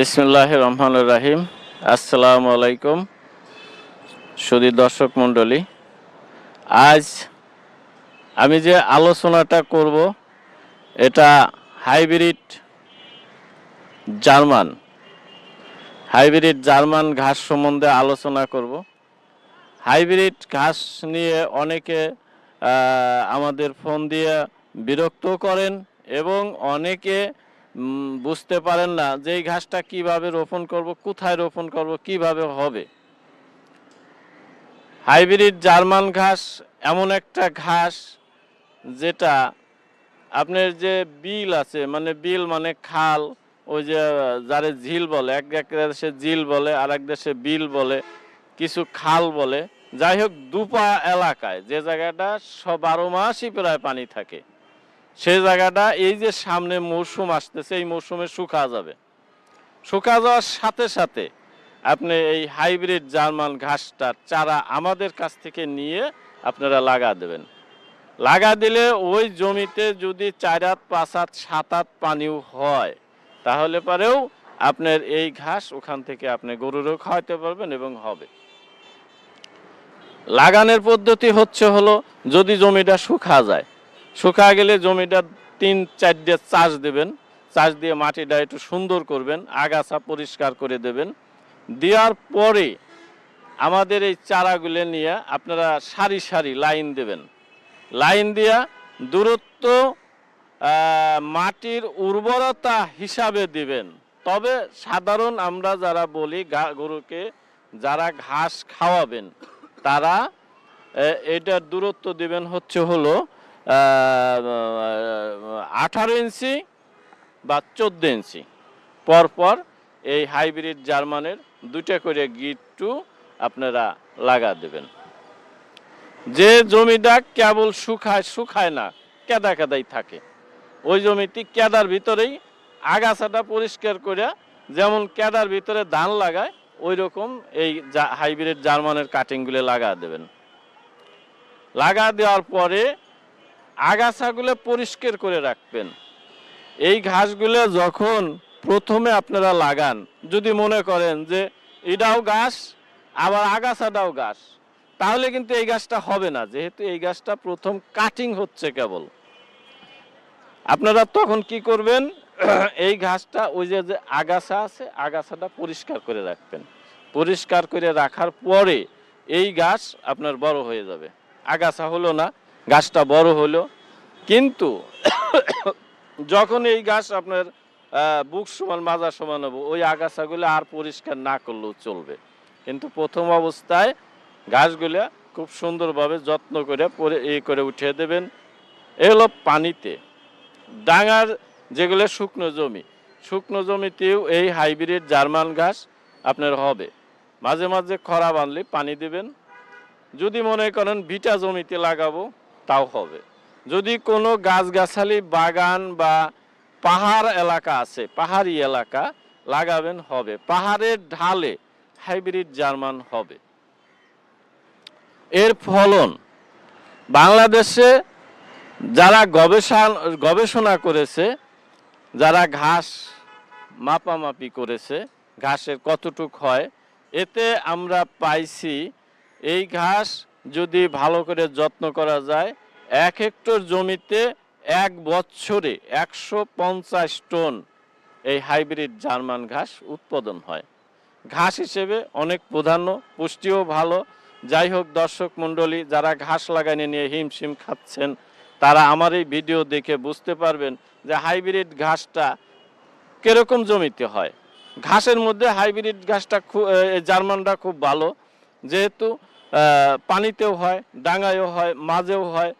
বিসমুল্লাহ রহমান রাহিম। আসসালামু আলাইকুম সুদী দর্শক মণ্ডলী। আজ আমি যে আলোচনাটা করব, এটা হাইব্রিড জার্মান। হাইব্রিড জার্মান ঘাস সম্বন্ধে আলোচনা করব। হাইব্রিড ঘাস নিয়ে অনেকে আমাদের ফোন দিয়ে বিরক্ত করেন এবং অনেকে বুঝতে পারেন না যে এই ঘাসটা কীভাবে রোপণ করব, কোথায় রোপণ করব, কীভাবে হবে। হাইব্রিড জার্মান ঘাস এমন একটা ঘাস যেটা আপনার যে বিল আছে মানে বিল মানে খাল, ওই যে, যারে ঝিল বলে, এক এক দেশে ঝিল বলে আর এক দেশে বিল বলে, কিছু খাল বলে। যাই হোক, দুপা এলাকায়, যে জায়গাটা বারো মাসই প্রায় পানি থাকে। সেই জায়গাটা এই যে সামনে মৌসুম আসতেছে, এই মৌসুমে শুকা যাবে। শুকা যাওয়ার সাথে সাথে আপনি এই হাইব্রিড জার্মান ঘাসটার চারা আমাদের কাছ থেকে নিয়ে আপনারা লাগা দেবেন। লাগা দিলে ওই জমিতে যদি চার হাত পাঁচ হাত সাত হাত পানিও হয়, তাহলে পরেও আপনার এই ঘাস ওখান থেকে আপনি গরুরও খাওয়াতে পারবেন এবং হবে। লাগানোর পদ্ধতি হচ্ছে হলো যদি জমিটা শুকা যায় শুকা গেলে জমিটা তিন চার চারটে চাষ দেবেন। চাষ দিয়ে মাটিটা একটু সুন্দর করবেন, আগাছা পরিষ্কার করে দেবেন। দেওয়ার পরে আমাদের এই চারাগুলো নিয়ে আপনারা সারি সারি লাইন দেবেন। লাইন দিয়া দূরত্ব মাটির উর্বরতা হিসাবে দিবেন। তবে সাধারণ আমরা যারা বলি গরুকে যারা ঘাস খাওয়াবেন, তারা এটার দূরত্ব দিবেন হচ্ছে হলো আঠারো ইঞ্চি বা চোদ্দ ইঞ্চি। পরপর এই হাইব্রিড জার্মানের দুটা করে গিট্টু আপনারা লাগা দেবেন। যে জমিটা কেবল শুকায় শুকায় না, কেদা কেদাই থাকে, ওই জমিটি কেদার ভিতরেই আগাছাটা পরিষ্কার করে যেমন কেদার ভিতরে ধান লাগায় ওই রকম এই হাইব্রিড জার্মানের কাটিংগুলো লাগা দেবেন। লাগা দেওয়ার পরে আগাছাগুলো পরিষ্কার করে রাখবেন। এই ঘাসগুলো যখন প্রথমে আপনারা লাগান, যদি মনে করেন যে এটাও গাছ, আবার আগাছাটাও গাছ, তাহলে কিন্তু এই গাছটা হবে না, যেহেতু এই গাছটা প্রথম কাটিং হচ্ছে কেবল। আপনারা তখন কি করবেন, এই ঘাসটা ওই যে যে আগাছা আছে, আগাছাটা পরিষ্কার করে রাখবেন। পরিষ্কার করে রাখার পরে এই গাছ আপনার বড় হয়ে যাবে। আগাছা হলো না গাছটা বড় হলো। কিন্তু যখন এই গাছ আপনার বুক সমান, মাজা সমান হবে, ওই আগাছাগুলো আর পরিষ্কার না করলেও চলবে। কিন্তু প্রথম অবস্থায় গাছগুলো খুব সুন্দরভাবে যত্ন করে পরে এ করে উঠিয়ে দেবেন। এ হলো পানিতে। ডাঙার যেগুলো শুকনো জমি, শুকনো জমিতেও এই হাইব্রিড জার্মান ঘাস আপনার হবে। মাঝে মাঝে খরা বানলে পানি দেবেন। যদি মনে করেন ভিটা জমিতে লাগাবো তাও হবে। যদি কোনো গাছগাছালি বাগান বা পাহাড় এলাকা আছে, পাহাড়ি এলাকা লাগাবেন, হবে। পাহাড়ের ঢালে হাইব্রিড জার্মান হবে। এর ফলন, বাংলাদেশে যারা গবেষণা গবেষণা করেছে, যারা ঘাস মাপামাপি করেছে, ঘাসের কতটুক হয়, এতে আমরা পাইছি এই ঘাস যদি ভালো করে যত্ন করা যায়, এক হেক্টর জমিতে এক বছরে একশো পঞ্চাশ টন এই হাইব্রিড জার্মান ঘাস উৎপাদন হয়। ঘাস হিসেবে অনেক প্রাধান্য, পুষ্টিও ভালো। যাই হোক দর্শক মণ্ডলী, যারা ঘাস লাগানি নিয়ে হিমশিম খাচ্ছেন, তারা আমার এই ভিডিও দেখে বুঝতে পারবেন যে হাইব্রিড ঘাসটা কীরকম জমিতে হয়। ঘাসের মধ্যে হাইব্রিড ঘাসটা খুব জার্মানটা খুব ভালো। যেহেতু পানিতেও হয় ডাঙায়ও হয়, মাঝেও হয়।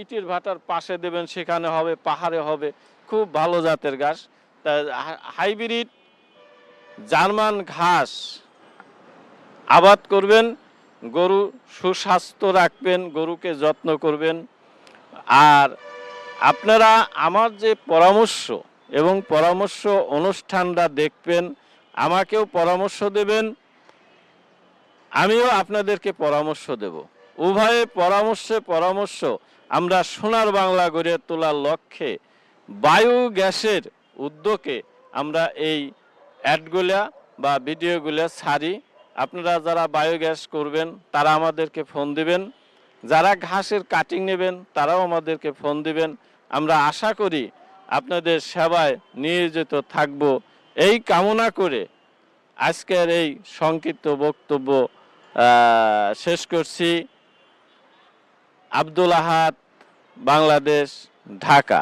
ইটের ভাটার পাশে দেবেন, সেখানে হবে, পাহাড়ে হবে। খুব ভালো জাতের ঘাস। তা হাইব্রিড জার্মান ঘাস। আবাদ করবেন, গরু সুস্বাস্থ্য রাখবেন, গরুকে যত্ন করবেন। আর আপনারা আমার যে পরামর্শ এবং পরামর্শ অনুষ্ঠানটা দেখবেন, আমাকেও পরামর্শ দেবেন। আমিও আপনাদেরকে পরামর্শ দেব। উভয়ে পরামর্শে পরামর্শ, আমরা সোনার বাংলা গড়ে তোলার লক্ষ্যে বায়ু গ্যাসের উদ্যোগে আমরা এই অ্যাডগুলা বা ভিডিওগুলা ছাড়ি। আপনারা যারা বায়োগ্যাস করবেন, তারা আমাদেরকে ফোন দিবেন। যারা ঘাসের কাটিং নেবেন, তারাও আমাদেরকে ফোন দিবেন। আমরা আশা করি আপনাদের সেবায় নিয়োজিত থাকব। এই কামনা করে আজকের এই সংক্ষিপ্ত বক্তব্য শেষ করছি। আব্দুল আহাদ বাংলাদেশ ঢাকা।